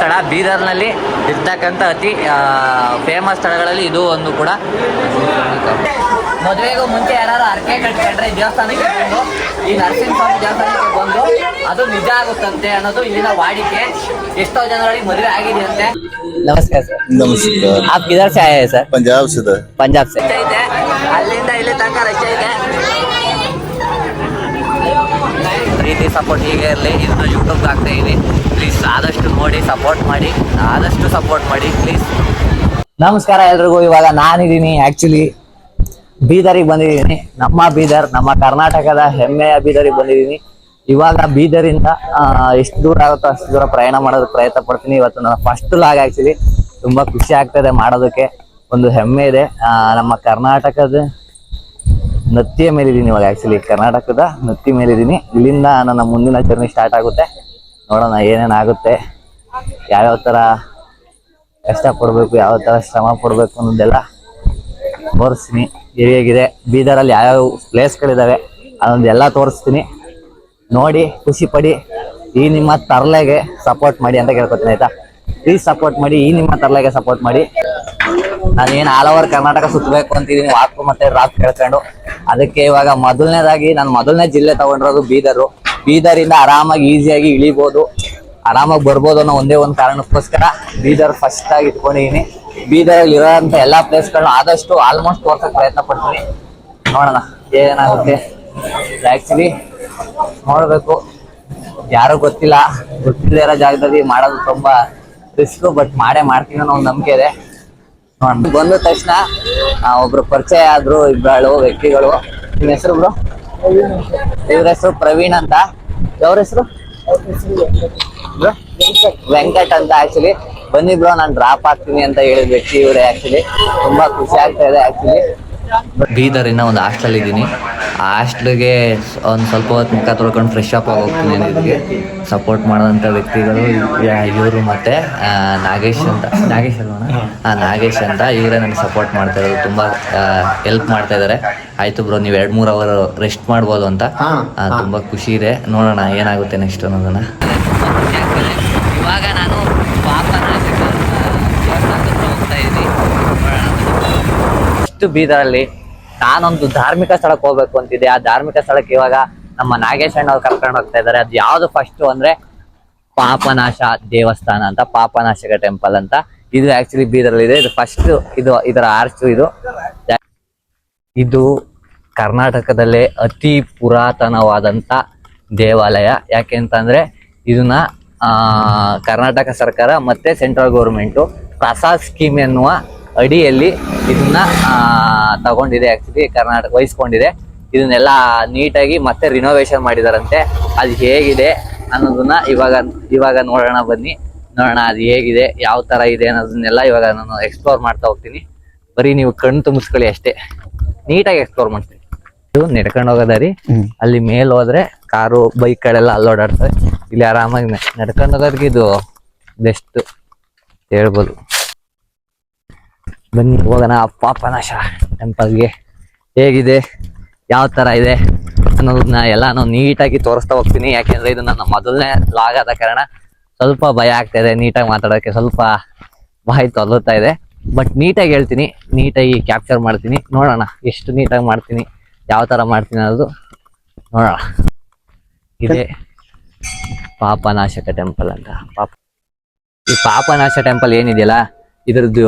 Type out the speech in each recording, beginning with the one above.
ಸ್ಥಳ ಬೀದರ್ನಲ್ಲಿ ಇರ್ತಕ್ಕಂಥ ಅತಿ ಫೇಮಸ್ ಸ್ಥಳಗಳಲ್ಲಿ ಇದು ಒಂದು ಕೂಡ ಮದುವೆಗೂ ಮುಂಚೆ ಯಾರು ಅರ್ಕೆ ಕಟ್ಕೊಂಡ್ರೆ ಈ ದೇವಸ್ಥಾನಕ್ಕೆ ಬಂದು ಈ ನರಸಿಂಹಸ್ವಾಮಿ ದೇವಸ್ಥಾನಕ್ಕೆ ಬಂದು ಅದು ನಿಜ ಆಗುತ್ತಂತೆ ಅನ್ನೋದು ಇಲ್ಲಿನ ವಾಡಿಕೆ ಎಷ್ಟೋ ಜನಗಳಿಗೆ ಮದುವೆ ಆಗಿದೆಯಂತೆ ನಮಸ್ಕಾರ ಸರ್ नमस्कार आप किधर से आए हैं सर पंजाब से था पंजाब से ಅಲ್ಲಿಂದ ಇಲ್ಲಿ ತನಕ ರಶ್ ಇದೆ ಪ್ರೀತಿ ಸಪೋರ್ಟ್ ಹೀಗೆ ಇರಲಿ. ಯೂಟ್ಯೂಬ್ ಯೂಟ್ಯೂಬ್ಗೆ ಹಾಕ್ತಾ ಇದೀನಿ ಪ್ಲೀಸ್ ಆದಷ್ಟು ನೋಡಿ ಸಪೋರ್ಟ್ ಮಾಡಿ. ಆದಷ್ಟು ಸಪೋರ್ಟ್ ಮಾಡಿ ಪ್ಲೀಸ್ ನಮಸ್ಕಾರ ಎಲ್ರಿಗೂ. ಇವಾಗ ನಾನಿದ್ದೀನಿ ಆ್ಯಕ್ಚುಲಿ ಬೀದರಿಗೆ ಬಂದಿದ್ದೀನಿ. ನಮ್ಮ ಬೀದರ್, ನಮ್ಮ ಕರ್ನಾಟಕದ ಹೆಮ್ಮೆಯ ಬೀದರಿಗೆ ಬಂದಿದ್ದೀನಿ. ಇವಾಗ ಬೀದರಿಂದ ಎಷ್ಟು ದೂರ ಆಗುತ್ತೋ ಅಷ್ಟು ದೂರ ಪ್ರಯಾಣ ಮಾಡೋದಕ್ಕೆ ಪ್ರಯತ್ನ ಪಡ್ತೀನಿ. ಇವತ್ತು ನನ್ನ ಫಸ್ಟ್ ಲಾಗ್ ಆ್ಯಕ್ಚುಲಿ ತುಂಬ ಖುಷಿ ಆಗ್ತದೆ ಮಾಡೋದಕ್ಕೆ. ಒಂದು ಹೆಮ್ಮೆ ಇದೆ. ನಮ್ಮ ಕರ್ನಾಟಕದ ನತ್ತಿಯ ಮೇಲಿದ್ದೀನಿ ಇವಾಗ ಆ್ಯಕ್ಚುಲಿ ಕರ್ನಾಟಕದ ನತ್ತಿ ಮೇಲಿದ್ದೀನಿ. ಇಲ್ಲಿಂದ ನನ್ನ ಮುಂದಿನ ಜರ್ನಿ ಸ್ಟಾರ್ಟ್ ಆಗುತ್ತೆ. ನೋಡೋಣ ಏನೇನಾಗುತ್ತೆ, ಯಾವ್ಯಾವ ಥರ ಕಷ್ಟ ಪಡಬೇಕು ಯಾವ ಥರ ಶ್ರಮ ಪಡಬೇಕು ಅನ್ನೋದೆಲ್ಲ ತೋರಿಸ್ತೀನಿ. ಹೇಗಿದೆ ಬೀದರಲ್ಲಿ ಯಾವ್ಯಾವ ಪ್ಲೇಸ್ಗಳಿದ್ದಾವೆ ಅದೊಂದೆಲ್ಲ ತೋರಿಸ್ತೀನಿ. ನೋಡಿ, ಖುಷಿ ಪಡಿ, ಈ ನಿಮ್ಮ ತರಲೆಗೆ ಸಪೋರ್ಟ್ ಮಾಡಿ ಅಂತ ಕೇಳ್ಕೊತೀನಿ, ಆಯ್ತಾ? ಪ್ಲೀಸ್ ಸಪೋರ್ಟ್ ಮಾಡಿ, ಈ ನಿಮ್ಮ ತರಲೆಗೆ ಸಪೋರ್ಟ್ ಮಾಡಿ. ನಾನೇನು ಆಲ್ ಓವರ್ ಕರ್ನಾಟಕ ಸುತ್ತಬೇಕು ಅಂತಿದ್ದೀನಿ ವಾಕು ಮತ್ತೆ ರಾಕ್ ಕೇಳ್ಕೊಂಡು. ಅದಕ್ಕೆ ಇವಾಗ ಮೊದಲನೇದಾಗಿ ನಾನು ಮೊದಲನೇ ಜಿಲ್ಲೆ ತಗೊಂಡಿರೋದು ಬೀದರು. ಬೀದರಿಂದ ಆರಾಮಾಗಿ ಈಸಿಯಾಗಿ ಇಳಿಬೋದು. ಆರಾಮಾಗಿ ಬರ್ಬೋದು ಅನ್ನೋ ಒಂದೇ ಒಂದು ಕಾರಣಕ್ಕೋಸ್ಕರ ಬೀದರ್ ಫಸ್ಟ್ ಆಗಿ ಇಟ್ಕೊಂಡಿದ್ದೀನಿ ಬೀದರಲ್ಲಿ ಇರೋಂಥ ಎಲ್ಲಾ ಪ್ಲೇಸ್ಗಳನ್ನ ಆದಷ್ಟು ಆಲ್ಮೋಸ್ಟ್ ತೋರ್ಸಕ್ ಪ್ರಯತ್ನ ಪಡ್ತೀನಿ. ನೋಡೋಣ, ಏನಾಗುತ್ತೆ. ಆಕ್ಚುಲಿ ನೋಡಬೇಕು. ಯಾರು ಗೊತ್ತಿಲ್ಲ. ಗೊತ್ತಿಲ್ಲದೆ ಇರೋ ಜಾಗದಲ್ಲಿ ಮಾಡೋದು ತುಂಬ ರಿಸ್ಕ್ ಬಟ್ ಮಾಡೇ ಮಾಡ್ತೀನಿ ಅನ್ನೋ ಒಂದು ನಂಬಿಕೆ ಇದೆ. ಬಂದ ತಕ್ಷಣ ಒಬ್ರು ಪರಿಚಯ ಆದ್ರು ಇಬ್ಬರು ವ್ಯಕ್ತಿಗಳು. ನಿಮ್ಮ ಹೆಸರು ಬ್ರೋ? ಇವ್ರ ಹೆಸರು ಪ್ರವೀಣ್ ಅಂತ. ಅವ್ರ ಹೆಸರು? ವೆಂಕಟ್ ಅಂತ ಆಕ್ಚುಲಿ ಬನ್ನಿ ಬ್ರೋ, ನಾನು ಡ್ರಾಪ್ ಆಗ್ತೀನಿ ಅಂತ ಹೇಳಿದ ವ್ಯಕ್ತಿ ಇವ್ರೆ ಆಕ್ಚುಲಿ ತುಂಬಾ ಖುಷಿ ಆಗ್ತಾ ಇದೆ ಆಕ್ಚುಲಿ ಬೀದರಿನ ಒಂದು ಹಾಸ್ಟೆಲ್ ಇದ್ದೀನಿ. ಆ ಹಾಸ್ಟೆಲ್ಗೆ ಒಂದು ಸ್ವಲ್ಪ ಹೊತ್ತು ಮುಖ ತೊಳ್ಕೊಂಡು ಫ್ರೆಶ್ ಅಪ್ ಆಗಿ ಹೋಗ್ತೀನಿ ಇದಕ್ಕೆ ಸಪೋರ್ಟ್ ಮಾಡೋಂಥ ವ್ಯಕ್ತಿಗಳು ಇವರು ಮತ್ತೆ ಆ, ನಾಗೇಶ್ ಅಂತ. ನಾಗೇಶ್ ಅಲ್ವಾ ಹಾಂ. ನಾಗೇಶ್ ಅಂತ. ಇವರೇ ನನಗೆ ಸಪೋರ್ಟ್ ಮಾಡ್ತಾ ಇರೋದು ತುಂಬ ಹೆಲ್ಪ್ ಮಾಡ್ತಾ ಇದ್ದಾರೆ ಆಯಿತು ಬ್ರೋ ನೀವು ಎರಡು ಮೂರು ಅವರ್ ರೆಸ್ಟ್ ಮಾಡ್ಬೋದು ಅಂತ. ಆ, ತುಂಬ ಖುಷಿ ಇದೆ. ನೋಡೋಣ ಏನಾಗುತ್ತೆ ನೆಕ್ಸ್ಟ್ ಅನ್ನೋದನ್ನ. ಇವಾಗ ನಾನು ಹೋಗ್ತಾ ಇದ್ದೀನಿ ಇಷ್ಟು ಬೀದರಲ್ಲಿ ನಾನೊಂದು ಧಾರ್ಮಿಕ ಸ್ಥಳಕ್ಕೆ ಹೋಗ್ಬೇಕು ಅಂತಿದೆ. ಆ ಧಾರ್ಮಿಕ ಸ್ಥಳಕ್ಕೆ ಇವಾಗ ನಮ್ಮ ನಾಗೇಶ್ ಅಣ್ಣ ಅವ್ರು ಕರ್ಕೊಂಡು ಹೋಗ್ತಾ ಇದ್ದಾರೆ. ಅದು ಯಾವ್ದು ಫಸ್ಟ್ ಅಂದ್ರೆ ಪಾಪನಾಶ ದೇವಸ್ಥಾನ ಅಂತ, ಪಾಪನಾಶಕ ಟೆಂಪಲ್ ಅಂತ. ಇದು ಆಕ್ಚುಲಿ ಬೀದರಲ್ಲಿ ಇದೆ. ಇದು ಫಸ್ಟ್ ಇದು, ಇದರ ಆರ್ಚ್ ಇದು. ಇದು ಕರ್ನಾಟಕದಲ್ಲೇ ಅತಿ ಪುರಾತನವಾದಂತ ದೇವಾಲಯ. ಯಾಕೆ ಅಂತಂದ್ರೆ ಇದನ್ನ ಕರ್ನಾಟಕ ಸರ್ಕಾರ ಮತ್ತೆ ಸೆಂಟ್ರಲ್ ಗೌರ್ಮೆಂಟು ಪ್ರಸಾದ್ ಸ್ಕೀಮ್ ಎನ್ನುವ ಅಡಿಯಲ್ಲಿ ಇದನ್ನ ತಗೊಂಡಿದೆ ಆಕ್ಚುಲಿ ಕರ್ನಾಟಕ ವಹಿಸ್ಕೊಂಡಿದೆ. ಇದನ್ನೆಲ್ಲ ನೀಟಾಗಿ ಮತ್ತೆ ರಿನೋವೇಷನ್ ಮಾಡಿದಾರಂತೆ. ಅದು ಹೇಗಿದೆ ಅನ್ನೋದನ್ನ ಇವಾಗ ಇವಾಗ ನೋಡೋಣ ಬನ್ನಿ. ನೋಡೋಣ ಅದು ಹೇಗಿದೆ ಯಾವ ತರ ಇದೆ ಅನ್ನೋದನ್ನೆಲ್ಲ ಇವಾಗ ನಾನು ಎಕ್ಸ್ಪ್ಲೋರ್ ಮಾಡ್ತಾ ಹೋಗ್ತೀನಿ. ಬರೀ ನೀವು ಕಣ್ಣು ತುಂಬಿಸ್ಕೊಳ್ಳಿ ಅಷ್ಟೇ. ನೀಟಾಗಿ ಎಕ್ಸ್ಪ್ಲೋರ್ ಮಾಡ್ತೀನಿ. ಇದು ನಡ್ಕೊಂಡು ಹೋಗೋದಾರಿ ಅಲ್ಲಿ ಮೇಲ್ ಹೋದ್ರೆ ಕಾರು ಬೈಕ್ಗಳೆಲ್ಲ ಅಲ್ಲಿ ಓಡಾಡ್ತಾರೆ ಇಲ್ಲಿ ಆರಾಮಾಗಿ ನಡ್ಕೊಂಡು ಹೋಗೋದಕ್ಕೆ ಇದು ಬೆಸ್ಟ್ ಹೇಳ್ಬೋದು. ಬನ್ನಿ, ಹೋಗೋಣ. ಪಾಪನಾಶ ಟೆಂಪಲ್ಗೆ. ಹೇಗಿದೆ? ಯಾವ ತರ ಇದೆ ಅನ್ನೋದನ್ನ ಎಲ್ಲ ನಾವು ನೀಟಾಗಿ ತೋರಿಸ್ತಾ ಹೋಗ್ತೀನಿ. ಯಾಕೆಂದ್ರೆ ಇದು ನನ್ನ ಮೊದಲನೇ ಲಾಗ್ ಆದ ಕಾರಣ ಸ್ವಲ್ಪ ಭಯ ಆಗ್ತಾ ಇದೆ ನೀಟಾಗಿ ಮಾತಾಡೋಕ್ಕೆ ಸ್ವಲ್ಪ ಬಾಯಿ ತೊಲುತ್ತಾ ಇದೆ. ಬಟ್ ನೀಟಾಗಿ ಹೇಳ್ತೀನಿ. ನೀಟಾಗಿ ಕ್ಯಾಪ್ಚರ್ ಮಾಡ್ತೀನಿ. ನೋಡೋಣ ಎಷ್ಟು ನೀಟಾಗಿ ಮಾಡ್ತೀನಿ, ಯಾವ ತರ ಮಾಡ್ತೀನಿ ಅನ್ನೋದು ನೋಡೋಣ. ಇದೆ ಪಾಪನಾಶಕ ಟೆಂಪಲ್ ಅಂತ. ಪಾಪ ಈ ಪಾಪನಾಶ ಟೆಂಪಲ್ ಏನಿದೆಯಲ್ಲ, ಇದ್ರದ್ದು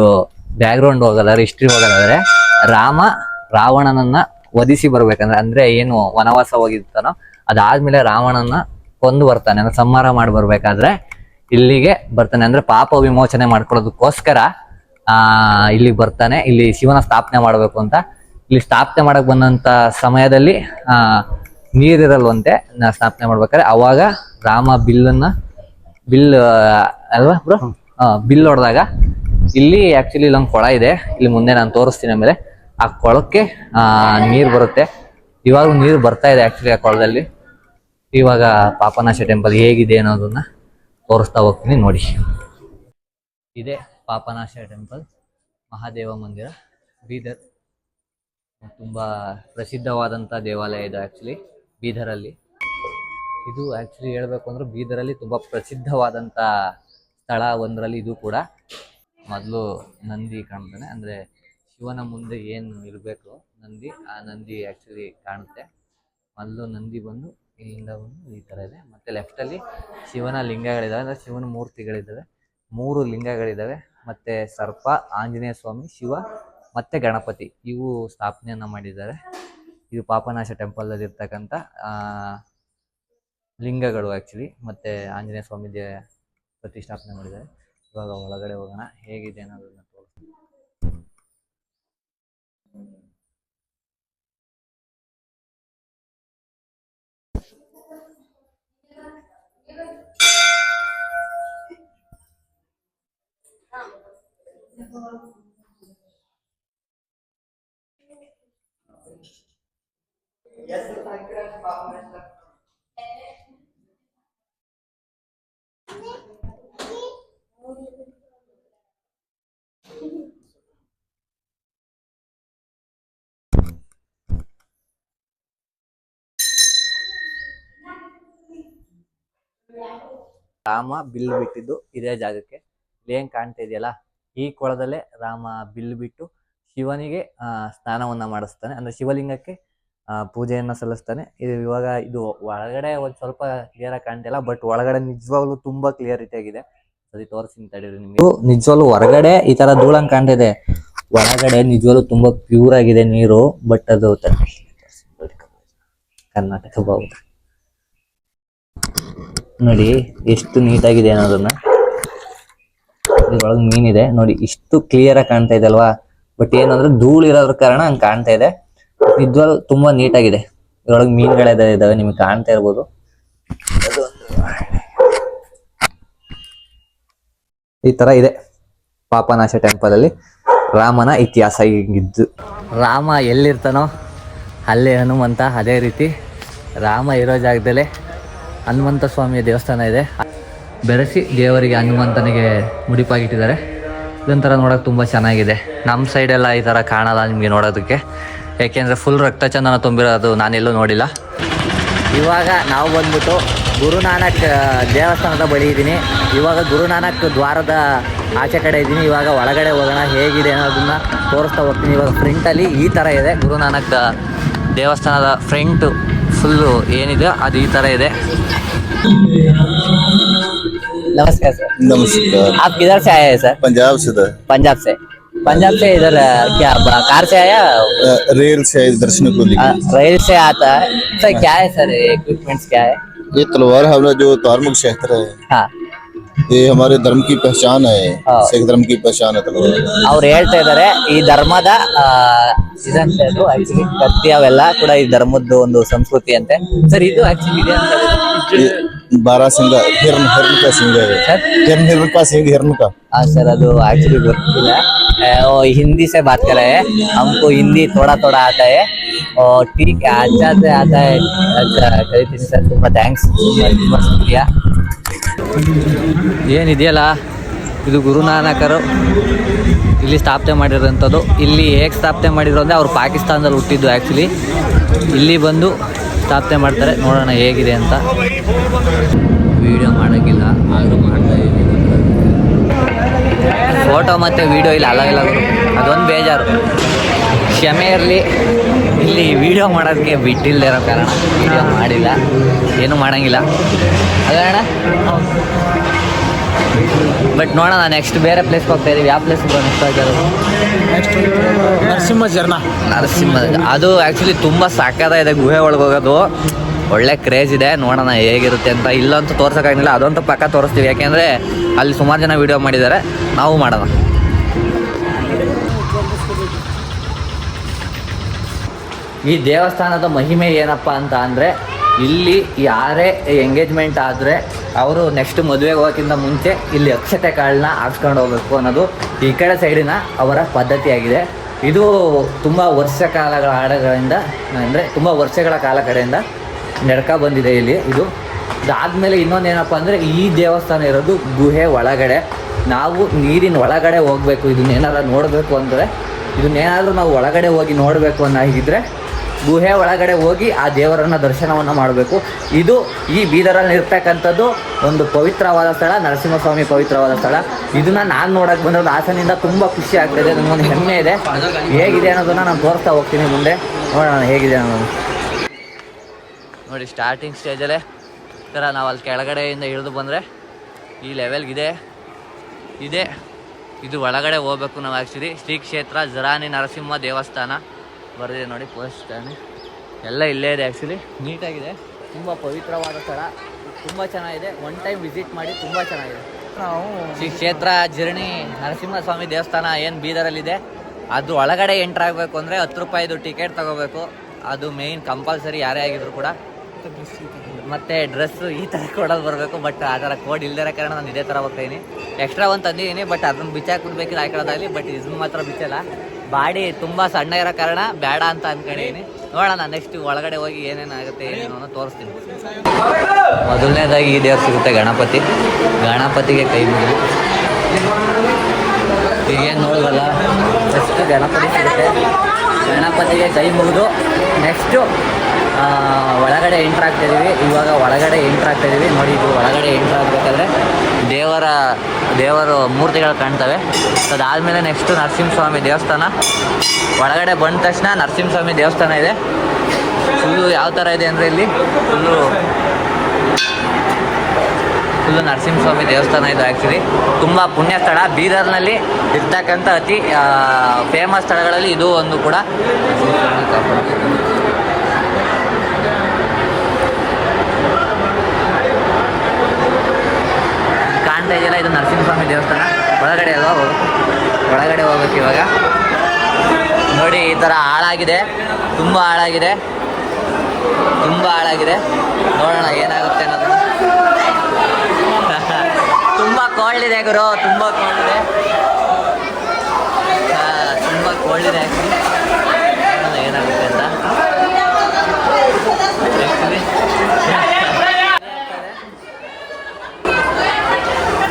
ಬ್ಯಾಕ್ಗ್ರೌಂಡ್ ಹೋಗಲ್ಲ ಹಿಸ್ಟ್ರಿ ಹೋಗೋದಾದ್ರೆ ರಾಮ ರಾವಣನನ್ನ ವಧಿಸಿ ಬರ್ಬೇಕಂದ್ರೆ ಅಂದ್ರೆ ಏನು ವನವಾಸ ಹೋಗಿರ್ತಾನೋ ಅದಾದ್ಮೇಲೆ ರಾವಣನ ಕೊಂದು ಬರ್ತಾನೆ ಅಂದ್ರೆ ಸಂಹಾರ ಮಾಡಿ ಬರ್ಬೇಕಾದ್ರೆ ಇಲ್ಲಿಗೆ ಬರ್ತಾನೆ. ಅಂದ್ರೆ ಪಾಪ ವಿಮೋಚನೆ ಮಾಡ್ಕೊಳ್ಳೋದಕ್ಕೋಸ್ಕರ ಆ ಇಲ್ಲಿಗೆ ಬರ್ತಾನೆ. ಇಲ್ಲಿ ಶಿವನ ಸ್ಥಾಪನೆ ಮಾಡ್ಬೇಕು ಅಂತ. ಇಲ್ಲಿ ಸ್ಥಾಪನೆ ಮಾಡಕ್ ಬಂದಂತ ಸಮಯದಲ್ಲಿ ಆ ನೀರಿರಲ್ವಂತೆ ನಾ ಸ್ಥಾಪನೆ ಮಾಡ್ಬೇಕಾದ್ರೆ ಅವಾಗ ರಾಮ ಬಿಲ್ಲನ್ನ ಬಿಲ್ ಅಲ್ವಾ ಬ್ರೋ ಬಿಲ್ ಹೊಡೆದಾಗ ಇಲ್ಲಿ ಆಕ್ಚುಲಿ ಇಲ್ಲೊಂದು ಕೊಳ ಇದೆ. ಇಲ್ಲಿ ಮುಂದೆ ನಾನು ತೋರಿಸ್ತೀನಿ ಆಮೇಲೆ. ಆ ಕೊಳಕ್ಕೆ ನೀರು ಬರುತ್ತೆ. ಇವಾಗ ನೀರು ಬರ್ತಾ ಇದೆ ಆಕ್ಚುಲಿ ಆ ಕೊಳದಲ್ಲಿ. ಇವಾಗ ಪಾಪನಾಶ ಟೆಂಪಲ್ ಹೇಗಿದೆ ಅನ್ನೋದನ್ನ ತೋರಿಸ್ತಾ ಹೋಗ್ತೀನಿ ನೋಡಿ. ಇದೆ ಪಾಪನಾಶ ಟೆಂಪಲ್ ಮಹಾದೇವ ಮಂದಿರ, ಬೀದರ್. ತುಂಬ ಪ್ರಸಿದ್ಧವಾದಂಥ ದೇವಾಲಯ ಇದು ಆ್ಯಕ್ಚುಲಿ ಬೀದರಲ್ಲಿ. ಇದು ಆ್ಯಕ್ಚುಲಿ ಹೇಳ್ಬೇಕು ಅಂದ್ರೆ ಬೀದರಲ್ಲಿ ತುಂಬಾ ಪ್ರಸಿದ್ಧವಾದಂತ ಸ್ಥಳ ಒಂದರಲ್ಲಿ ಇದು ಕೂಡ. ಮೊದಲು ನಂದಿ ಕಾಣ್ತಾನೆ. ಅಂದರೆ ಶಿವನ ಮುಂದೆ ಏನು ಇರಬೇಕು ನಂದಿ, ಆ ನಂದಿ ಆ್ಯಕ್ಚುಲಿ ಕಾಣುತ್ತೆ. ಮೊದಲು ನಂದಿ ಬಂದು ಇಲ್ಲಿಂದ ಬಂದು ಈ ಥರ ಇದೆ. ಮತ್ತು ಲೆಫ್ಟಲ್ಲಿ ಶಿವನ ಲಿಂಗಗಳಿದ್ದಾವೆ ಅಂದರೆ ಶಿವನ ಮೂರ್ತಿಗಳಿದ್ದಾವೆ ಮೂರು ಲಿಂಗಗಳಿದ್ದಾವೆ ಮತ್ತು ಸರ್ಪ, ಆಂಜನೇಯ ಸ್ವಾಮಿ, ಶಿವ, ಮತ್ತು ಗಣಪತಿ. ಇವು ಸ್ಥಾಪನೆಯನ್ನು ಮಾಡಿದ್ದಾರೆ. ಇದು ಪಾಪನಾಶ ಟೆಂಪಲಲ್ಲಿ ಇರ್ತಕ್ಕಂಥ ಲಿಂಗಗಳು ಆ್ಯಕ್ಚುಲಿ ಮತ್ತು ಆಂಜನೇಯ ಸ್ವಾಮಿ ಪ್ರತಿಷ್ಠಾಪನೆ ಮಾಡಿದ್ದಾರೆ. ಇವಾಗ ಒಳಗಡೆ ಹೋಗೋಣ. ಹೇಗಿದೆ ಅನ್ನೋದನ್ನ ತೋರಿಸ್ತೀನಿ ರಾಮ ಬಿಲ್ ಬಿಟ್ಟಿದ್ದು ಇದೇ ಜಾಗಕ್ಕೆ. ಏನ್ ಕಾಣ್ತಾ ಇದೆಯಲ್ಲ, ಈ ಕೊಳದಲ್ಲೇ ರಾಮ ಬಿಲ್ ಬಿಟ್ಟು ಶಿವನಿಗೆ ಸ್ನಾನವನ್ನ ಮಾಡಿಸ್ತಾನೆ. ಅಂದ್ರೆ ಶಿವಲಿಂಗಕ್ಕೆ ಪೂಜೆಯನ್ನ ಸಲ್ಲಿಸ್ತಾನೆ. ಇದು ಇವಾಗ ಇದು ಒಳಗಡೆ ಒಂದ್ ಸ್ವಲ್ಪ ಕ್ಲಿಯರ್ ಆಗಿ ಕಾಣ್ತಿಲ್ಲ ಬಟ್ ಒಳಗಡೆ ನಿಜವಾಗ್ಲೂ ತುಂಬಾ ಕ್ಲಿಯರಿಟಿ ಆಗಿದೆ ಸರಿ, ತೋರಿಸ್ತೀನಿ ತಡೀರಿ ನಿಮ್ಗೆ. ನಿಜವಾಗ್ಲು ಹೊರಗಡೆ ಈ ತರ ಧೂಳಂಗ್ ಕಾಣ್ತಿದೆ ಒಳಗಡೆ ನಿಜವಾಗ್ಲೂ ತುಂಬಾ ಪ್ಯೂರ್ ಆಗಿದೆ ನೀರು ಬಟ್ ಅದು ಕರ್ನಾಟಕ ಬಾವುಟ ನೋಡಿ, ಎಷ್ಟು ನೀಟಾಗಿದೆ ಅನ್ನೋದನ್ನ. ಇದ್ರೊಳಗೆ ಮೀನಿದೆ ನೋಡಿ, ಇಷ್ಟು ಕ್ಲಿಯರ್ ಆಗಿ ಕಾಣ್ತಾ ಇದೆ ಅಲ್ವಾ? ಬಟ್ ಏನಂದ್ರೆ ಧೂಳು ಇರೋದ್ರ ಕಾರಣ ಹಂಗೆ ಕಾಣ್ತಾ ಇದೆ. ನಿಜವಾಗ್ಲೂ ತುಂಬಾ ನೀಟಾಗಿದೆ. ಇದ್ರೊಳಗೆ ಮೀನುಗಳಿದೆ ಇದಾವೆ, ನಿಮಗೆ ಕಾಣ್ತಾ ಇರ್ಬೋದು. ಈ ತರ ಇದೆ ಪಾಪನಾಶ ಟೆಂಪಲ್ ಅಲ್ಲಿ ರಾಮನ ಇತಿಹಾಸ ಹೀಗಿದ್ದು. ರಾಮ ಎಲ್ಲಿರ್ತಾನೋ, ಅಲ್ಲೇ ಹನುಮಂತ ಅದೇ ರೀತಿ ರಾಮ ಇರೋ ಜಾಗದಲ್ಲೇ ಹನುಮಂತ ಸ್ವಾಮಿಯ ದೇವಸ್ಥಾನ ಇದೆ. ಬೆರೆಸಿ ದೇವರಿಗೆ ಹನುಮಂತನಿಗೆ ಮುಡಿಪಾಗಿಟ್ಟಿದ್ದಾರೆ. ಇದೊಂಥರ ನೋಡೋಕೆ ತುಂಬ ಚೆನ್ನಾಗಿದೆ. ನಮ್ಮ ಸೈಡೆಲ್ಲ ಈ ಥರ ಕಾಣಲ್ಲ ನಿಮಗೆ ನೋಡೋದಕ್ಕೆ. ಏಕೆಂದರೆ ಫುಲ್ ರಕ್ತಚಂದನ ತುಂಬಿರೋದು ನಾನೆಲ್ಲೂ ನೋಡಿಲ್ಲ. ಇವಾಗ ನಾವು ಬಂದ್ಬಿಟ್ಟು ಗುರುನಾನಕ್ ದೇವಸ್ಥಾನದ ಬಳಿ ಇದ್ದೀನಿ. ಇವಾಗ ಗುರುನಾನಕ್ ದ್ವಾರದ ಆಚೆ ಕಡೆ ಇದ್ದೀನಿ. ಇವಾಗ ಒಳಗಡೆ ಹೋಗೋಣ, ಹೇಗಿದೆ ಅನ್ನೋದನ್ನ ತೋರಿಸ್ತಾ ಹೋಗ್ತೀನಿ. ಇವಾಗ ಫ್ರಂಟಲ್ಲಿ ಈ ಥರ ಇದೆ. ಗುರುನಾನಕ್ ದೇವಸ್ಥಾನದ ಫ್ರಂಟು ಫುಲ್ಲು ಏನಿದೆ ಅದು ಈ ಥರ ಇದೆ नमस्कार सर नमस्कार आप किधर से आए हैं सर पंजाब से था पंजाब से पंजाब से इधर अ, क्या ब- कार से आया अ, रेल से आए दर्शन को अ, लेकर रेल से आता है सर क्या है सर इक्विपमेंट्स क्या है ये तलवार हमारा जो धार्मिक क्षेत्र है हाँ ये हमारे धर्म की पहचान है हाँ। सिख धर्म की पहचान है तलवार ಅವ್ರು ಹೇಳ್ತಾ ಇದ್ದಾರೆ ಈ ಧರ್ಮದ ಆ, ಇದಂತ ಇದು ಆಕ್ಚುಲಿ ಕತ್ತಿ ಅವೆಲ್ಲ ಕೂಡ ಈ ಧರ್ಮದ್ದು ಒಂದು ಸಂಸ್ಕೃತಿ ಅಂತೆ ಸರ್ ಇದು ಆಕ್ಚುಲಿ ಇದೆ ಅಂತ ये बारह सिंह हिरण हिरण का सिंह है सर हिरण हिरण का सिंह हिरण का हाँ सर ಅದು ಆಕ್ಚುಲಿ ಗೊತ್ತಿಲ್ಲ अ, वो हिंदी से बात कर रहे हैं हमको हिंदी थोड़ा थोड़ा आता है और ठीक है अच्छा से आता है अच्छा ಕರಿತೀನಿ ಸರ್ ತುಂಬ ಥ್ಯಾಂಕ್ಸ್ ತುಂಬ ಶುಕ್ರಿಯ ಏನಿದೆಯಲ್ಲ ಇದು ಗುರುನಾನಕರು ಇಲ್ಲಿ ಸ್ಥಾಪನೆ ಮಾಡಿರೋಂಥದ್ದು ಇಲ್ಲಿ ಹೇಗೆ ಸ್ಥಾಪನೆ ಮಾಡಿದ್ರು ಅಂದರೆ ಅವ್ರು ಪಾಕಿಸ್ತಾನದಲ್ಲಿ ಹುಟ್ಟಿದ್ದು ಆ್ಯಕ್ಚುಲಿ ಇಲ್ಲಿ ಬಂದು ಸ್ಥಾಪನೆ ಮಾಡ್ತಾರೆ ನೋಡೋಣ ಹೇಗಿದೆ ಅಂತ ವಿಡಿಯೋ ಮಾಡೋಕ್ಕಿಲ್ಲ ಆದರೂ ಮಾಡ್ತಾ ಇದ್ದೀನಿ ಫೋಟೋ ಮತ್ತು ವಿಡಿಯೋ ಇಲ್ಲಿ ಅಲಾಗಿಲ್ಲ ಅದೊಂದು ಬೇಜಾರು. ಕ್ಷಮೆ ಇರಲಿ. ಇಲ್ಲಿ ವೀಡಿಯೋ ಮಾಡೋದಕ್ಕೆ ಬಿಟ್ಟಿಲ್ಲದೆ ಇರೋ ಕಾರಣ ವೀಡಿಯೋ ಮಾಡಿಲ್ಲ. ಏನೂ ಮಾಡೋಂಗಿಲ್ಲ. ಅಲ್ಲ ಅಣ್ಣ? ಬಟ್ ನೋಡೋಣ ನೆಕ್ಸ್ಟ್ ಬೇರೆ ಪ್ಲೇಸ್ಗೆ ಹೋಗ್ತಾ ಇದ್ದೀವಿ ಯಾವ ಪ್ಲೇಸ್ ನೆಕ್ಸ್ಟ್ ಆಗಿರೋದು ನರಸಿಂಹ ಜರ್ನ. ನರಸಿಂಹ ಅದು ಆ್ಯಕ್ಚುಲಿ ತುಂಬ ಇದೆ ಗುಹೆ ಒಳಗೆ ಹೋಗೋದು. ಒಳ್ಳೆ ಕ್ರೇಜ್ ಇದೆ, ನೋಡೋಣ ಹೇಗಿರುತ್ತೆ ಅಂತ. ಇಲ್ಲಂತೂ ತೋರ್ಸೋಕ್ಕಾಗಿಲ್ಲ ಅದಂತೂ ಪಕ್ಕ ತೋರಿಸ್ತೀವಿ. ಯಾಕೆಂದರೆ ಅಲ್ಲಿ ಸುಮಾರು ಜನ ವೀಡಿಯೋ ಮಾಡಿದ್ದಾರೆ. ನಾವು ಮಾಡೋಣ. ಈ ದೇವಸ್ಥಾನದ ಮಹಿಮೆ ಏನಪ್ಪ ಅಂತ ಅಂದರೆ, ಇಲ್ಲಿ ಯಾರೇ ಎಂಗೇಜ್ಮೆಂಟ್ ಆದರೆ ಅವರು ನೆಕ್ಸ್ಟ್ ಮದುವೆಗೆ ಹೋಗೋಕ್ಕಿಂತ ಮುಂಚೆ ಇಲ್ಲಿ ಅಕ್ಷತೆ ಕಾಳನ್ನ ಹಾಕ್ಸ್ಕೊಂಡು ಹೋಗಬೇಕು ಅನ್ನೋದು ಈ ಕಡೆ ಸೈಡಿನ ಅವರ ಪದ್ಧತಿಯಾಗಿದೆ ಇದು ತುಂಬ ವರ್ಷ ಕಾಲಗಳ ಆಡಗಳಿಂದ ಅಂದರೆ ತುಂಬ ವರ್ಷಗಳ ಕಾಲ ಕಡೆಯಿಂದ ನಡ್ಕ ಬಂದಿದೆ ಇಲ್ಲಿ. ಇದು ಇದಾದಮೇಲೆ ಇನ್ನೊಂದು ಏನಪ್ಪ ಅಂದರೆ ಈ ದೇವಸ್ಥಾನ ಇರೋದು ಗುಹೆ ಒಳಗಡೆ. ನಾವು ನೀರಿನ ಒಳಗಡೆ ಹೋಗಬೇಕು. ಇದನ್ನೇನಾದ್ರು ನೋಡಬೇಕು ಅಂದರೆ ಇದನ್ನೇನಾದರೂ ನಾವು ಒಳಗಡೆ ಹೋಗಿ ನೋಡಬೇಕು ಅನ್ನೋ ಹೀಗಿದ್ರೆ ಗುಹೆ ಒಳಗಡೆ ಹೋಗಿ ಆ ದೇವರನ್ನ ದರ್ಶನವನ್ನು ಮಾಡಬೇಕು. ಇದು ಈ ಬೀದರಲ್ಲಿ ಇರ್ತಕ್ಕಂಥದ್ದು ಒಂದು ಪವಿತ್ರವಾದ ಸ್ಥಳ, ನರಸಿಂಹಸ್ವಾಮಿ ಪವಿತ್ರವಾದ ಸ್ಥಳ. ಇದನ್ನ ನಾನು ನೋಡಕ್ ಬಂದಿರೋದು ಹಾಸನಿಂದ ತುಂಬ ಖುಷಿ ಆಗ್ತಿದೆ ನನಗೊಂದು ಹೆಮ್ಮೆ ಇದೆ. ಹೇಗಿದೆ ಅನ್ನೋದನ್ನ ನಾನು ತೋರಿಸ್ತಾ ಹೋಗ್ತೀನಿ ಮುಂದೆ. ನೋಡೋಣ ಹೇಗಿದೆ ಅನ್ನೋದು. ನೋಡಿ ಸ್ಟಾರ್ಟಿಂಗ್ ಸ್ಟೇಜಲ್ಲೇ ಈ ಥರ ನಾವು ಅಲ್ಲಿ ಕೆಳಗಡೆಯಿಂದ ಇಳಿದು ಬಂದರೆ ಈ ಲೆವೆಲ್ಗಿದೆ ಇದೆ. ಇದು. ಒಳಗಡೆ ಹೋಗ್ಬೇಕು ನಾವು ಆ್ಯಕ್ಚುಲಿ ಶ್ರೀ ಕ್ಷೇತ್ರ ಜರಾನಿ ನರಸಿಂಹ ದೇವಸ್ಥಾನ ಬರೆದಿದೆ ನೋಡಿ ಪೋಸ್ಟ್ ಎಲ್ಲ ಇಲ್ಲೇ ಇದೆ ಆ್ಯಕ್ಚುಲಿ ನೀಟಾಗಿದೆ. ತುಂಬ ಪವಿತ್ರವಾದ ಸ್ಥಳ. ತುಂಬ ಚೆನ್ನಾಗಿದೆ. ಒನ್ ಟೈಮ್ ವಿಸಿಟ್ ಮಾಡಿ ತುಂಬ ಚೆನ್ನಾಗಿದೆ. ನಾವು ಶ್ರೀ ಕ್ಷೇತ್ರ ಜಿರಣಿ ನರಸಿಂಹಸ್ವಾಮಿ ದೇವಸ್ಥಾನ ಏನು ಬೀದರಲ್ಲಿದೆ. ಅದು ಒಳಗಡೆ ಎಂಟ್ರ್ ಆಗಬೇಕು ಅಂದರೆ ಹತ್ತು ರೂಪಾಯಿದು ಟಿಕೆಟ್ ತಗೋಬೇಕು. ಅದು ಮೇಯ್ನ್ ಕಂಪಲ್ಸರಿ ಯಾರೇ ಆಗಿದ್ರು ಕೂಡ. ಮತ್ತೆ ಡ್ರೆಸ್ ಈ ಥರ ಕೊಡೋದು ಬರಬೇಕು ಬಟ್ ಆ ಥರ ಕೋಡ್ ಇಲ್ದಿರೋ ಕಾರಣ ನಾನು ಇದೇ ಥರ ಹೋಗ್ತಾಯಿನಿ ಎಕ್ಸ್ಟ್ರಾ ಒಂದು ತಂದಿದ್ದೀನಿ ಬಟ್ ಅದನ್ನ ಬಿಚ್ಚಾಕ್ಬಿಡ್ಬೇಕಿಲ್ಲ ಹಾಕೊಳ್ಳೋದಾಗಲಿ ಬಟ್ ಇದನ್ನ ಮಾತ್ರ ಬಿಚ್ಚಲ್ಲ. ಬಾಡಿ ತುಂಬ ಸಣ್ಣ ಇರೋ ಕಾರಣ ಬೇಡ ಅಂತ ಅನ್ಕೊಂಡಿದ್ದೀನಿ ನೋಡೋಣ ನೆಕ್ಸ್ಟ್ ಒಳಗಡೆ ಹೋಗಿ ಏನೇನು ಆಗುತ್ತೆ ಏನೇನು ತೋರಿಸ್ತೀನಿ. ಮೊದಲನೇದಾಗಿ ಈ ದೇವ್ರು ಸಿಗುತ್ತೆ ಗಣಪತಿ. ಗಣಪತಿಗೆ ಕೈ ಮುಗಿದು. ಈಗೇನು ನೋಡೋದಲ್ಲ ಫಸ್ಟ್ ಗಣಪತಿ ಸಿಗುತ್ತೆ. ಗಣಪತಿಗೆ ಕೈ ಮುಗಿದು ನೆಕ್ಸ್ಟು ಒಳಗಡೆ ಎಂಟ್ರ್ ಆಗ್ತಾಯಿದ್ದೀವಿ ಇವಾಗ ಒಳಗಡೆ ಎಂಟ್ರ್ ಆಗ್ತಾಯಿದ್ದೀವಿ ನೋಡಿ, ಇದು ಒಳಗಡೆ ಎಂಟ್ರ್ ಆಗಬೇಕಾದ್ರೆ ದೇವರ, ದೇವರು ಮೂರ್ತಿಗಳು ಕಾಣ್ತವೆ. ಅದಾದಮೇಲೆ ನೆಕ್ಸ್ಟು ನರಸಿಂಹಸ್ವಾಮಿ ದೇವಸ್ಥಾನ. ಒಳಗಡೆ ಬಂದ ತಕ್ಷಣ ನರಸಿಂಹಸ್ವಾಮಿ ದೇವಸ್ಥಾನ ಇದೆ. ಫುಲ್ಲು ಯಾವ ಥರ ಇದೆ ಅಂದರೆ ಇಲ್ಲಿ ಫುಲ್ಲು ಫುಲ್ಲು ನರಸಿಂಹಸ್ವಾಮಿ ದೇವಸ್ಥಾನ ಇದು ಆ್ಯಕ್ಚುಲಿ ತುಂಬ ಪುಣ್ಯ ಸ್ಥಳ. ಬೀದರ್ನಲ್ಲಿ ಇರ್ತಕ್ಕಂಥ ಅತಿ ಫೇಮಸ್ ಸ್ಥಳಗಳಲ್ಲಿ ಇದು ಒಂದು ಕೂಡ. ಕಾಣ್ತಾ ಇದೆಯಲ್ಲ ಇದು ನರಸಿಂಹಸ್ವಾಮಿ ದೇವಸ್ಥಾನ. ಒಳಗಡೆ ಅಲ್ವಾ. ಒಳಗಡೆ ಹೋಗ್ಬೇಕು ಇವಾಗ. ನೋಡಿ, ಈ ಥರ ಹಾಳಾಗಿದೆ. ತುಂಬ ಹಾಳಾಗಿದೆ. ತುಂಬ ಹಾಳಾಗಿದೆ. ನೋಡೋಣ ಏನಾಗುತ್ತೆ ಅನ್ನೋದು. ತುಂಬ ಕೋಲ್ಡ್ ಇದೆ ಗುರು, ತುಂಬ ಕೋಲ್ಡ್ ಇದೆ. ತುಂಬ ಕೋಲ್ಡ್ ಇದೆ. ಏನಾಗುತ್ತೆ ಅಂತ Actually,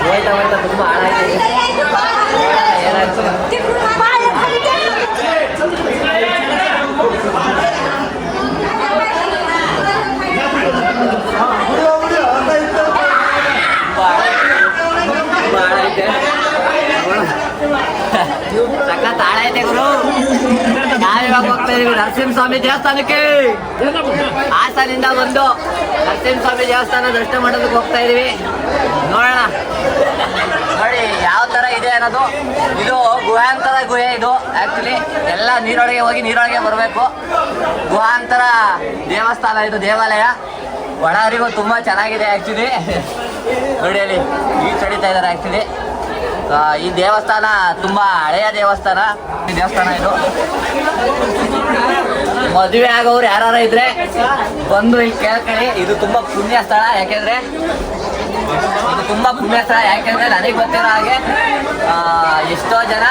ಹೋಯ್ತಾ ಹೋಯ್ತಾ ತುಂಬ ಹಾಳಾಗಿದೆ ನೋಡೋಣ ಏನಾಗುತ್ತೆ ತುಂಬ ಹಾಳೈತೆ ಸಖತ್ ಹಾಳೈತೆ ಗುರು ನಾವಿವಾಗ ಹೋಗ್ತಾ ಇದೀವಿ ನರಸಿಂಹಸ್ವಾಮಿ ದೇವಸ್ಥಾನಕ್ಕೆ. ಹಾಸನಿಂದ ಬಂದು ನರಸಿಂಹಸ್ವಾಮಿ ದೇವಸ್ಥಾನ ದರ್ಶನ ಮಾಡೋದಕ್ಕೆ ಹೋಗ್ತಾ ಇದೀವಿ. ನೋಡೋಣ. ನೋಡಿ, ಯಾವ ತರ ಇದೆ ಅನ್ನೋದು. ಇದು ಗುಹಾಂತರ ಗುಹೆ ಇದು. ಆಕ್ಚುಲಿ ಎಲ್ಲ ನೀರೊಳಗೆ ಹೋಗಿ ನೀರೊಳಗೆ ಬರಬೇಕು. ಗುಹಾಂತರ ದೇವಸ್ಥಾನ ಇದು, ದೇವಾಲಯ. ಒಳವರಿಗೂ ತುಂಬಾ ಚೆನ್ನಾಗಿದೆ ಆಕ್ಚುಲಿ ನೋಡಿ ಅಲ್ಲಿ ಈ ಚಡಿತಾ ಇದ್ದಾರೆ ಆಕ್ಚುಲಿ ಈ ದೇವಸ್ಥಾನ ತುಂಬಾ ಹಳೆಯ ದೇವಸ್ಥಾನ. ಈ ದೇವಸ್ಥಾನ ಇದು. ಮದುವೆ ಆಗೋರು ಯಾರು ಇದ್ರೆ ಬಂದು ಇಲ್ಲಿ ಕೇಳ್ಕೊಳ್ಳಿ. ಇದು ತುಂಬಾ ಪುಣ್ಯ ಸ್ಥಳ, ಯಾಕೆಂದ್ರೆ ಇದು ತುಂಬಾ ಪುಣ್ಯ ಸ್ಥಳ, ಯಾಕೆಂದ್ರೆ ನನಗೆ ಗೊತ್ತಿರೋ ಹಾಗೆ ಎಷ್ಟೋ ಜನ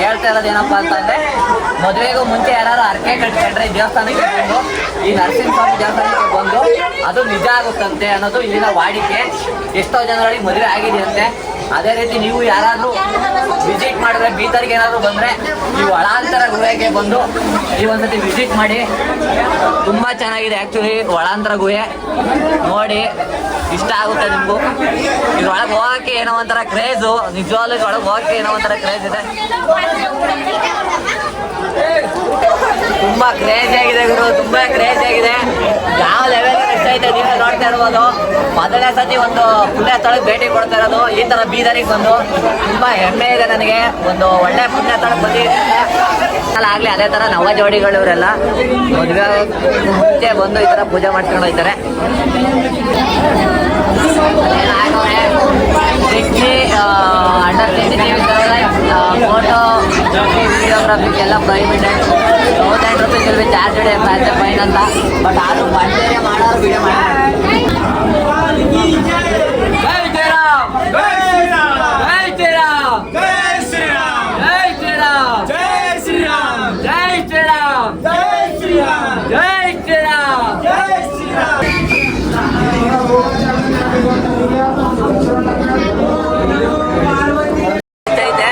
ಹೇಳ್ತಾ ಇರೋದು ಏನಪ್ಪಾ ಅಂತಂದ್ರೆ ಮದುವೆಗೂ ಮುಂಚೆ ಯಾರು ಅರ್ಕೆ ಕಟ್ಕೊಂಡ್ರೆ ಈ ದೇವಸ್ಥಾನಕ್ಕೆ ಬಂದು, ಈ ನರಸಿಂಹಸ್ವಾಮಿ ದೇವಸ್ಥಾನಕ್ಕೆ ಬಂದು ಅದು ನಿಜ ಆಗುತ್ತಂತೆ ಅನ್ನೋದು ಇಲ್ಲಿನ ವಾಡಿಕೆ. ಎಷ್ಟೋ ಜನಗಳಿಗೆ ಮದುವೆ ಆಗಿದೆಯಂತೆ. ಅದೇ ರೀತಿ ನೀವು ಯಾರಾದ್ರೂ ವಿಸಿಟ್ ಮಾಡಿದ್ರೆ, ಬೀದರ್ಗೆ ಏನಾದ್ರು ಬಂದ್ರೆ ನೀವು ಒಳಾಂತರ ಗುಹೆಗೆ ಬಂದು ಈ ಒಂದ್ಸತಿ ವಿಸಿಟ್ ಮಾಡಿ. ತುಂಬಾ ಚೆನ್ನಾಗಿದೆ ಆಕ್ಚುಲಿ ಒಳಾಂತರ ಗುಹೆ. ನೋಡಿ, ಇಷ್ಟ ಆಗುತ್ತೆ ನಿಮಗೂ. ಇದ್ರೊಳಗೆ ಹೋಗಕ್ಕೆ ಏನೋ ಒಂಥರ ಕ್ರೇಜು ನಿಜವಾಗ್ಲೂ ಒಳಗೆ ಏನೋ ಒಂಥರ ಕ್ರೇಜ್ ಇದೆ. ತುಂಬಾ ಕ್ರೇಜ್ ಆಗಿದೆ ಗುರು, ತುಂಬಾ ಕ್ರೇಜ್ ಆಗಿದೆ. ಯಾವ ಲೆವೆಲ್ ಇಷ್ಟ ಐತೆ ನೀವೇ ನೋಡ್ತಾ ಇರ್ಬೋದು. ಮೊದಲನೇ ಸತಿ ಒಂದು ಪುಣ್ಯ ಸ್ಥಳಕ್ಕೆ ಭೇಟಿ ಕೊಡ್ತಾ ಇರೋದು, ಈ ತರ ಬೀದರಿಗೆ ಬಂದು ತುಂಬಾ ಹೆಮ್ಮೆ ಇದೆ ನನಗೆ. ಒಂದು ಒಳ್ಳೆ ಪುಣ್ಯ ಸ್ಥಳಕ್ಕೆ ಬಂದಿದ್ದೀನಿ. ಆಗಲಿ, ಅದೇ ತರ ನವ ಜೋಡಿಗಳು ಇವರೆಲ್ಲ ಮದುವೆ ಮುಂಚೆ ಬಂದು ಈ ತರ ಪೂಜೆ ಮಾಡ್ಕೊಂಡು ಹೋಗ್ತಾರೆ. ಅಣ್ಣ ತಿಂಡಿ ಫೋಟೋ ವಿಡಿಯೋಗ್ರಫಿಗೆಲ್ಲ ಪ್ರೈವೇಟ್ ತೌಸಂಡ್ ರುಪೀಸ್ ಇಲ್ವಿ ಚಾರ್ಜ್ ಪ್ಯಾಚ್ ಫೈನ್ ಅಂತ ಬಟ್ ಆದ್ರೂ ಬಂಡೇರೆ ಮಾಡೋರು ವಿಡಿಯೋ ಮಾಡಿ ಜೈ ಶ್ರೀರಾಮ್ ಜೈ ಶ್ರೀರಾಮ್ ಜೈ ಶ್ರೀರಾಮ್ ಜೈ ಶ್ರೀರಾಮ್ ಜೈ ಶ್ರೀರಾಮ್ ಜೈ ಶ್ರೀರಾಮ್ ಜೈ ಶ್ರೀರಾಮ್ ಐತೆ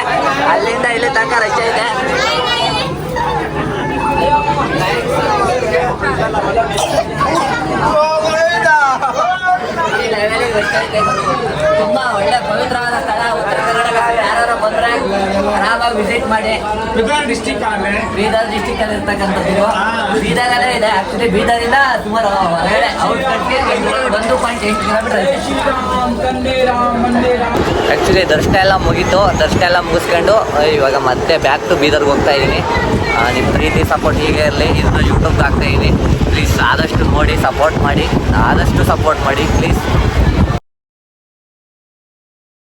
ಅಲ್ಲಿಂದ ಇಲ್ಲಿ ತನಕ ರಶ್ ಐತೆ ತುಂಬಾ ಒಳ್ಳೆ ಪವಿತ್ರವಾದ ಸ್ಥಳ ಉತ್ತರ ಕರ್ನಾಟಕ ಯಾರು ಬಂದ್ರೆ ಆರಾಮಾಗಿ ವಿಸಿಟ್ ಮಾಡಿ. ಬೀದರ್ ಡಿಸ್ಟಿಕ್ ಬೀದರ್ ಡಿಸ್ಟಿಕ್ ಅಲ್ಲಿ ಇರ್ತಕ್ಕಂಥದ್ದು ಬೀದರಲ್ಲೇ ಇದೆ. ಆಕ್ಚುಲಿ ಬೀದರಿಂದ ಸುಮಾರು ಹೊರಗಡೆ ಔಟ್ ಒಂದು ಪಾಯಿಂಟ್ ಎಂಟು ಕಿಲೋಮೀಟರ್ ಇದೆ. ಆ್ಯಕ್ಚುಲಿ ದರ್ಶನ ಎಲ್ಲ ಮುಗೀತು. ದರ್ಶನ ಎಲ್ಲ ಮುಗಿಸ್ಕೊಂಡು ಇವಾಗ ಮತ್ತೆ ಬ್ಯಾಕ್ ಟು ಬೀದರ್ಗೆ ಹೋಗ್ತಾ ಇದ್ದೀನಿ. ನಿಮ್ಮ ಪ್ರೀತಿ ಸಪೋರ್ಟ್ ಹೀಗೆ ಇರಲಿ. ಇದನ್ನು ಯೂಟ್ಯೂಬ್ಗೆ ಹಾಕ್ತಾ ಇದ್ದೀನಿ. ಪ್ಲೀಸ್ ಆದಷ್ಟು ನೋಡಿ ಸಪೋರ್ಟ್ ಮಾಡಿ. ಆದಷ್ಟು ಸಪೋರ್ಟ್ ಮಾಡಿ. ಪ್ಲೀಸ್